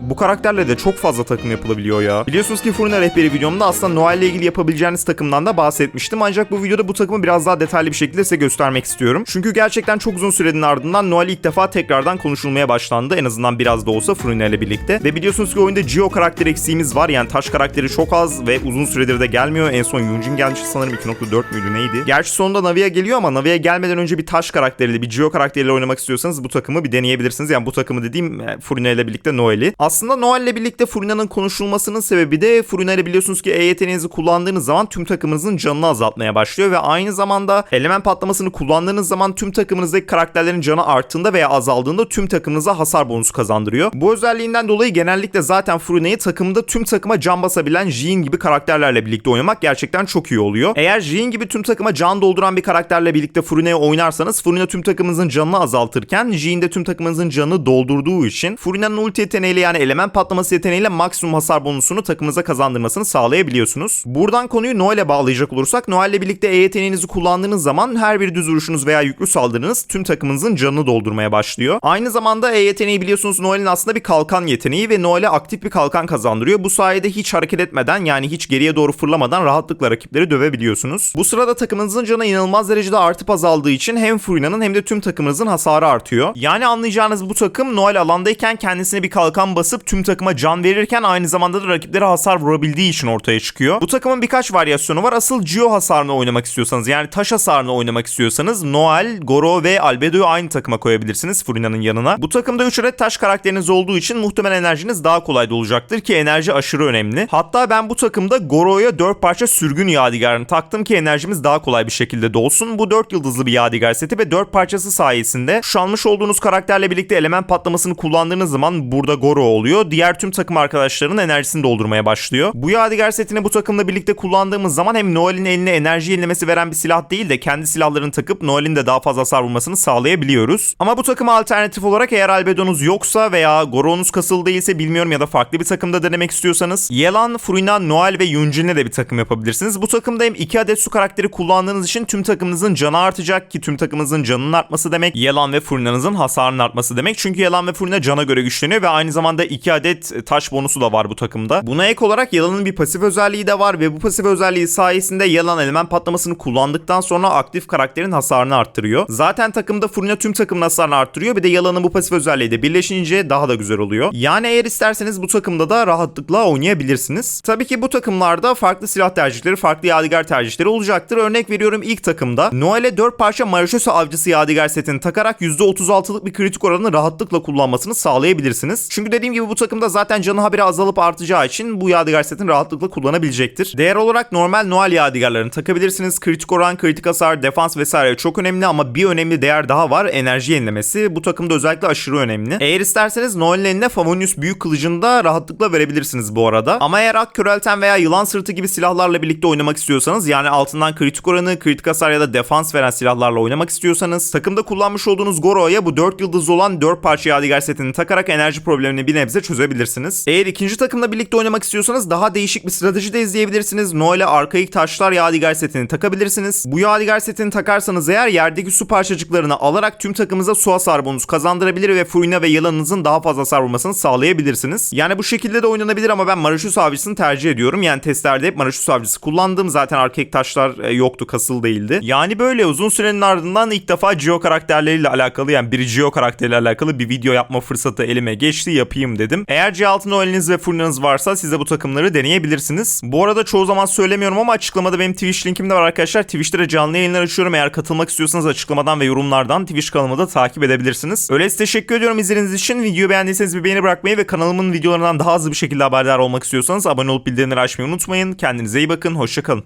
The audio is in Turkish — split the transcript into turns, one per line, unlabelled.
Bu karakterle de çok fazla takım yapılabiliyor ya. Biliyorsunuz ki Furina rehberi videomda aslında Noel ile ilgili yapabileceğiniz takımdan da bahsetmiştim. Ancak bu videoda bu takımı biraz daha detaylı bir şekilde size göstermek istiyorum. Çünkü gerçekten çok uzun sürenin ardından Noel ilk defa tekrardan konuşulmaya başlandı. En azından biraz da olsa Furina ile birlikte. Ve biliyorsunuz ki oyunda Geo karakter eksiğimiz var. Yani taş karakteri çok az ve uzun süredir de gelmiyor. En son Yunjin gelmişti sanırım 2.4 müydü neydi? Gerçi sonunda Navi'ye geliyor ama Navi'ye gelmeden önce bir taş karakteriyle bir Geo karakteriyle oynamak istiyorsanız bu takımı bir deneyebilirsiniz. Yani bu takımı dediğim e, Furina ile birlikte Noel'i. Aslında Noel ile birlikte Furina'nın konuşulmasının sebebi de Furina biliyorsunuz ki E yeteneğinizi kullandığınız zaman tüm takımınızın canını azaltmaya başlıyor ve aynı zamanda element patlamasını kullandığınız zaman tüm takımınızdaki karakterlerin canı arttığında veya azaldığında tüm takımınıza hasar bonusu kazandırıyor. Bu özelliğinden dolayı genellikle zaten Furina'yı takımda tüm takıma can basabilen Jin gibi karakterlerle birlikte oynamak gerçekten çok iyi oluyor. Eğer Jin gibi tüm takıma can dolduran bir karakterle birlikte Furina'yı oynarsanız Furina tüm takımınızın canını azaltırken Jin de tüm takımınızın canını doldurduğu için Furina'nın ulti yeteneğiyle yani element patlaması yeteneğiyle maksimum hasar bonusunu takımınıza kazandırmasını sağlayabiliyorsunuz. Buradan konuyu Noel'e bağlayacak olursak Noel'le birlikte E yeteneğinizi kullandığınız zaman her bir düz vuruşunuz veya yüklü saldırınız tüm takımınızın canını doldurmaya başlıyor. Aynı zamanda E yeteneği biliyorsunuz Noel'in aslında bir kalkan yeteneği ve Noel'e aktif bir kalkan kazandırıyor. Bu sayede hiç hareket etmeden yani hiç geriye doğru fırlamadan rahatlıkla rakipleri dövebiliyorsunuz. Bu sırada takımınızın canı inanılmaz derecede artıp azaldığı için hem Furina'nın hem de tüm takımınızın hasarı artıyor. Yani anlayacağınız bu takım Noel alandayken kendisine bir kalkan basıp tüm takıma can verirken aynı zamanda da rakiplere hasar vurabildiği için ortaya çıkıyor. Bu takımın birkaç varyasyonu var. Asıl Geo hasarını oynamak istiyorsanız yani taş hasarını oynamak istiyorsanız Noel, Goro ve Albedo'yu aynı takıma koyabilirsiniz Furina'nın yanına. Bu takımda 3 adet taş karakteriniz olduğu için muhtemelen enerjiniz daha kolay dolacaktır ki enerji aşırı önemli. Hatta ben bu takımda Goro'ya 4 parça sürgün yadigarını taktım ki enerjimiz daha kolay bir şekilde dolsun. Bu 4 yıldızlı bir yadigar seti ve 4 parçası sayesinde şu almış olduğunuz karakterle birlikte element patlamasını kullandığınız zaman burada Goro oluyor. Diğer tüm takım arkadaşlarının enerjisini doldurmaya başlıyor. Bu yadigar setini bu takımla birlikte kullandığımız zaman hem Noel'in eline enerji yenilemesi veren bir silah değil de kendi silahlarını takıp Noel'in de daha fazla hasar vurmasını sağlayabiliyoruz. Ama bu takıma alternatif olarak eğer albedonuz yoksa veya Goro'nuz kasılı değilse bilmiyorum ya da farklı bir takımda denemek istiyorsanız Yelan, Furina, Noel ve Yunjin'le de bir takım yapabilirsiniz. Bu takımda hem 2 adet su karakteri kullandığınız için tüm takımınızın canı artacak ki tüm takımınızın canının artması demek Yelan ve Furina'nızın hasarının artması demek. Çünkü Yelan ve Furina cana göre güçleniyor ve aynı zamanda 2 adet taş bonusu da var bu takımda. Buna ek olarak Yelan'ın bir pasif özelliği de var ve bu pasif özelliği sayesinde Yelan element patlamasını kullandıktan sonra aktif karakterin hasarını arttırıyor. Zaten takımda Furina tüm takımın hasarını arttırıyor bir de Yelan'ın bu pasif özelliği de birleşince daha da güzel oluyor. Yani eğer isterseniz bu takımda da rahatlıkla oynayabilirsiniz. Tabii ki bu takımlarda farklı silah tercihleri, farklı yadigar tercihleri olacaktır. Örnek veriyorum ilk takımda Noel'e 4 parça Mareşosa avcısı yadigar setini takarak %36'lık bir kritik oranını rahatlıkla kullanmasını sağlayabilirsiniz. Çünkü dediğim gibi bu takımda zaten canı haberi azalıp artacağı için bu yadigar setini rahatlıkla kullanabilecektir. Değer olarak normal Noel yadigarlarını takabilirsiniz. Kritik oran, kritik hasar, defans vesaire çok önemli ama bir önemli değer daha var. Enerji yenilemesi. Bu takımda özellikle aşırı önemli. Eğer isterseniz Noel'in eline Favonius büyük kılıcını da rahatlıkla verebilirsiniz bu arada. Ama eğer Ak Körelten veya Yılan Sırtı gibi silahlarla birlikte oynamak istiyorsanız yani altından kritik oranı, kritik hasar ya da defans veren silahlarla oynamak istiyorsanız takımda kullanmış olduğunuz Goro'ya bu 4 yıldızlı olan 4 parça yadigar setini takarak enerji problemini bir nebze çözebilirsiniz. Eğer ikinci takımla birlikte oynamak istiyorsanız daha değişik bir strateji de izleyebilirsiniz. Noel'e arkaik taşlar yadigar setini takabilirsiniz. Bu yadigar setini takarsanız eğer yerdeki su parçacıklarını alarak tüm takımıza su hasar bonusu kazandırabilir ve Furina ve Yalan'ınızın daha fazla hasar vurmasını sağlayabilirsiniz. Yani bu şekilde de oynanabilir ama ben Maraşus avcısını tercih ediyorum. Yani testlerde hep Maraşus avcısı kullandım. Zaten arkaik taşlar e, yoktu, kasıl değildi. Yani böyle uzun sürenin ardından ilk defa Geo karakterleriyle alakalı yani bir Geo karakteriyle alakalı bir video yapma fırsatı elime geçti. Yapayım dedim. Eğer C6 Noel'iniz ve Furina'nız varsa size bu takımları deneyebilirsiniz. Bu arada çoğu zaman söylemiyorum ama açıklamada benim Twitch linkim de var arkadaşlar. Twitch'te de canlı yayınlar açıyorum. Eğer katılmak istiyorsanız açıklamadan ve yorumlardan Twitch kanalımı da takip edebilirsiniz. Öyleyse teşekkür ediyorum izlediğiniz için. Videoyu beğendiyseniz bir beğeni bırakmayı ve kanalımın videolarından daha hızlı bir şekilde haberdar olmak istiyorsanız abone olup bildirimleri açmayı unutmayın. Kendinize iyi bakın. Hoşçakalın.